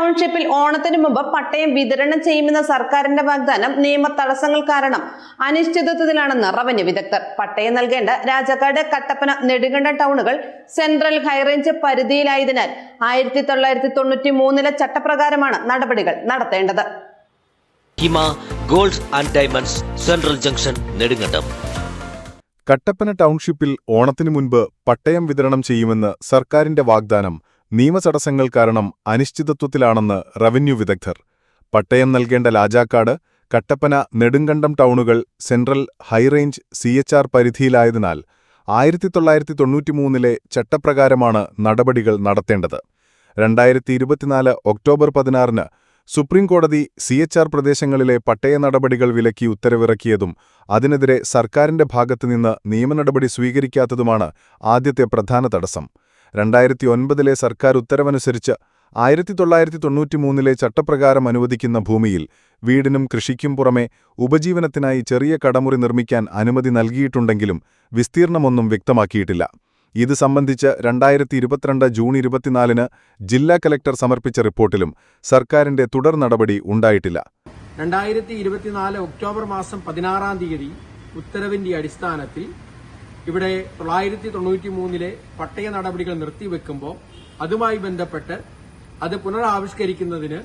ടൗൺഷിപ്പിൽ ഓണത്തിന് മുമ്പ് പട്ടയം വിതരണം ചെയ്യുമെന്ന സർക്കാരിന്റെ വാഗ്ദാനം നിയമ തടസ്സങ്ങൾ കാരണം അനിശ്ചിതത്വത്തിലാണെന്ന് റവന്യൂ വിദഗ്ധർ. പട്ടയം നൽകേണ്ട രാജാക്കാട് കട്ടപ്പന നെടുങ്കണ്ടം ടൗണുകൾ സെൻട്രൽ ഹൈറേഞ്ച് പരിധിയിലായതിനാൽ ആയിരത്തി തൊള്ളായിരത്തി തൊണ്ണൂറ്റി മൂന്നിലെ ചട്ടപ്രകാരമാണ് നടപടികൾ നടത്തേണ്ടത്. Hima gold and diamonds central junction Nedumkandam. Kattappana ടൗൺഷിപ്പിൽ ഓണത്തിനു മുൻപ് പട്ടയം വിതരണം ചെയ്യുമെന്ന് സർക്കാരിന്റെ വാഗ്ദാനം നിയമതടസ്സങ്ങൾ കാരണം അനിശ്ചിതത്വത്തിലാണെന്ന് റവന്യൂ വിദഗ്ധർ. പട്ടയം നൽകേണ്ട Rajakkad Kattappana Nedumkandam ടൗണുകൾ central high range C H R പരിധിയിലായതിനാൽ ആയിരത്തി തൊള്ളായിരത്തി തൊണ്ണൂറ്റിമൂന്നിലെ ചട്ടപ്രകാരമാണ് നടപടികൾ നടത്തേണ്ടത്. രണ്ടായിരത്തി ഇരുപത്തിനാല് ഒക്ടോബർ പതിനാറിന് സുപ്രീംകോടതി സി എച്ച് ആർ പ്രദേശങ്ങളിലെ പട്ടയ നടപടികൾ വിലക്കി ഉത്തരവിറക്കിയതും അതിനെതിരെ സർക്കാരിന്റെ ഭാഗത്തുനിന്ന് നിയമനടപടി സ്വീകരിക്കാത്തതുമാണ് ആദ്യത്തെ പ്രധാന തടസ്സം. രണ്ടായിരത്തി ഒൻപതിലെ സർക്കാർ ഉത്തരവനുസരിച്ച് ആയിരത്തി തൊള്ളായിരത്തി തൊണ്ണൂറ്റിമൂന്നിലെ ചട്ടപ്രകാരം അനുവദിക്കുന്ന ഭൂമിയിൽ വീടിനും കൃഷിക്കും പുറമെ ഉപജീവനത്തിനായി ചെറിയ കടമുറി നിർമ്മിക്കാൻ അനുമതി നൽകിയിട്ടുണ്ടെങ്കിലും വിസ്തീർണമൊന്നും വ്യക്തമാക്കിയിട്ടില്ല. ഇത് സംബന്ധിച്ച് രണ്ടായിരത്തി ഇരുപത്തിരണ്ട് ജൂൺ ഇരുപത്തിനാലിന് ജില്ലാ കലക്ടർ സമർപ്പിച്ച റിപ്പോർട്ടിലും സർക്കാരിന്റെ തുടർ നടപടി ഉണ്ടായിട്ടില്ല. രണ്ടായിരത്തി ഇരുപത്തിനാല് ഒക്ടോബർ മാസം പതിനാറാം തീയതി ഉത്തരവിന്റെ അടിസ്ഥാനത്തിൽ ഇവിടെ തൊള്ളായിരത്തി തൊണ്ണൂറ്റി മൂന്നിലെ പട്ടയ നടപടികൾ നിർത്തിവെക്കുമ്പോൾ അതുമായി ബന്ധപ്പെട്ട് അത് പുനരാവിഷ്കരിക്കുന്നതിന്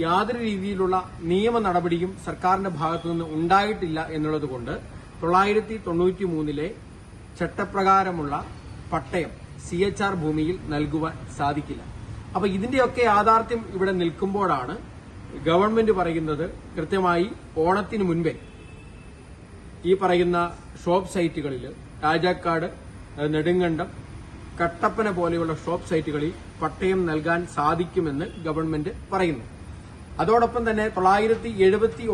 യാതൊരു രീതിയിലുള്ള നിയമ നടപടിയും സർക്കാരിന്റെ ഭാഗത്തുനിന്ന് ഉണ്ടായിട്ടില്ല എന്നുള്ളതുകൊണ്ട് തൊള്ളായിരത്തി തൊണ്ണൂറ്റി മൂന്നിലെ ചട്ടപ്രകാരമുള്ള പട്ടയം സി എച്ച് ആർ ഭൂമിയിൽ നൽകുവാൻ സാധിക്കില്ല. അപ്പൊ ഇതിന്റെയൊക്കെ യാഥാർത്ഥ്യം ഇവിടെ നിൽക്കുമ്പോഴാണ് ഗവൺമെന്റ് പറയുന്നത് കൃത്യമായി ഓണത്തിന് മുൻപേ ഈ പറയുന്ന ഷോപ്പ് സൈറ്റുകളിൽ രാജാക്കാട് നെടുങ്കണ്ടം കട്ടപ്പന പോലെയുള്ള ഷോപ്പ് സൈറ്റുകളിൽ പട്ടയം നൽകാൻ സാധിക്കുമെന്ന് ഗവൺമെന്റ് പറയുന്നു. അതോടൊപ്പം തന്നെ തൊള്ളായിരത്തി എഴുപത്തി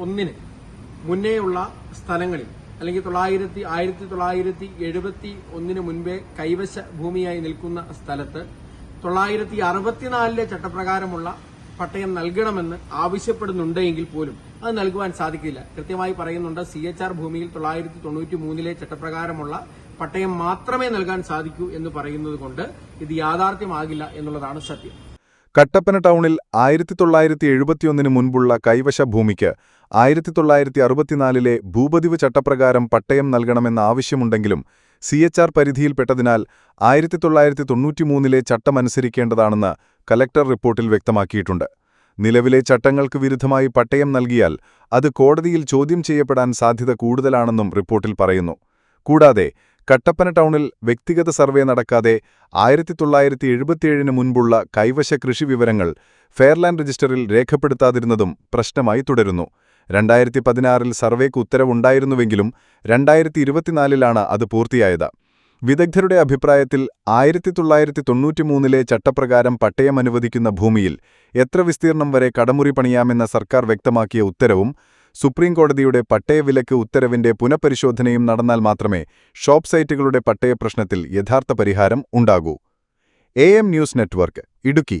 ഒന്നിന് മുന്നേയുള്ള സ്ഥലങ്ങളിൽ അല്ലെങ്കിൽ തൊള്ളായിരത്തി ആയിരത്തി തൊള്ളായിരത്തി എഴുപത്തി ഒന്നിന് മുൻപേ കൈവശ ഭൂമിയായി നിൽക്കുന്ന സ്ഥലത്ത് തൊള്ളായിരത്തി അറുപത്തിനാലിലെ ചട്ടപ്രകാരമുള്ള പട്ടയം നൽകണമെന്ന് ആവശ്യപ്പെടുന്നുണ്ടെങ്കിൽ പോലും അത് നൽകുവാൻ സാധിക്കില്ല. കൃത്യമായി പറയുന്നുണ്ട് സി എച്ച് ആർ ഭൂമിയിൽ തൊള്ളായിരത്തി തൊണ്ണൂറ്റി മൂന്നിലെ ചട്ടപ്രകാരമുള്ള പട്ടയം മാത്രമേ നൽകാൻ സാധിക്കൂ എന്ന് പറയുന്നത് കൊണ്ട് ഇത് യാഥാർത്ഥ്യമാകില്ല എന്നുള്ളതാണ് സത്യം. കട്ടപ്പന ടൗണിൽ ആയിരത്തി തൊള്ളായിരത്തി എഴുപത്തിയൊന്നിന് മുൻപുള്ള കൈവശ ഭൂമിക്ക് ആയിരത്തി തൊള്ളായിരത്തി അറുപത്തിനാലിലെ ഭൂപതിവ് ചട്ടപ്രകാരം പട്ടയം നൽകണമെന്ന ആവശ്യമുണ്ടെങ്കിലും സി എച്ച് ആർ പരിധിയിൽപ്പെട്ടതിനാൽ ആയിരത്തി തൊള്ളായിരത്തി തൊണ്ണൂറ്റിമൂന്നിലെ ചട്ടമനുസരിക്കേണ്ടതാണെന്ന് കലക്ടർ റിപ്പോർട്ടിൽ വ്യക്തമാക്കിയിട്ടുണ്ട്. നിലവിലെ ചട്ടങ്ങൾക്ക് വിരുദ്ധമായി പട്ടയം നൽകിയാൽ അത് കോടതിയിൽ ചോദ്യം ചെയ്യപ്പെടാൻ സാധ്യത കൂടുതലാണെന്നും റിപ്പോർട്ടിൽ പറയുന്നു. കൂടാതെ കട്ടപ്പന ടൗണിൽ വ്യക്തിഗത സർവേ നടക്കാതെ ആയിരത്തി തൊള്ളായിരത്തി എഴുപത്തിയേഴിന് മുൻപുള്ള കൈവശ കൃഷി വിവരങ്ങൾ ഫെയർലാൻഡ് രജിസ്റ്ററിൽ രേഖപ്പെടുത്താതിരുന്നതും പ്രശ്നമായി തുടരുന്നു. രണ്ടായിരത്തി പതിനാറിൽ സർവേക്ക് ഉത്തരവുണ്ടായിരുന്നുവെങ്കിലും രണ്ടായിരത്തി ഇരുപത്തിനാലിലാണ് അത് പൂർത്തിയായത്. വിദഗ്ധരുടെ അഭിപ്രായത്തിൽ ആയിരത്തി തൊള്ളായിരത്തി തൊണ്ണൂറ്റിമൂന്നിലെ ചട്ടപ്രകാരം പട്ടയം അനുവദിക്കുന്ന ഭൂമിയിൽ എത്ര വിസ്തീർണം വരെ കടമുറി പണിയാമെന്ന സർക്കാർ വ്യക്തമാക്കിയ ഉത്തരവും സുപ്രീംകോടതിയുടെ പട്ടയവിലക്ക് ഉത്തരവിന്റെ പുനഃപരിശോധനയും നടന്നാൽ മാത്രമേ ഷോപ്പ് സൈറ്റുകളുടെ പട്ടയ പ്രശ്നത്തിൽ യഥാർത്ഥ പരിഹാരം ഉണ്ടാകൂ. A M news network Idukki.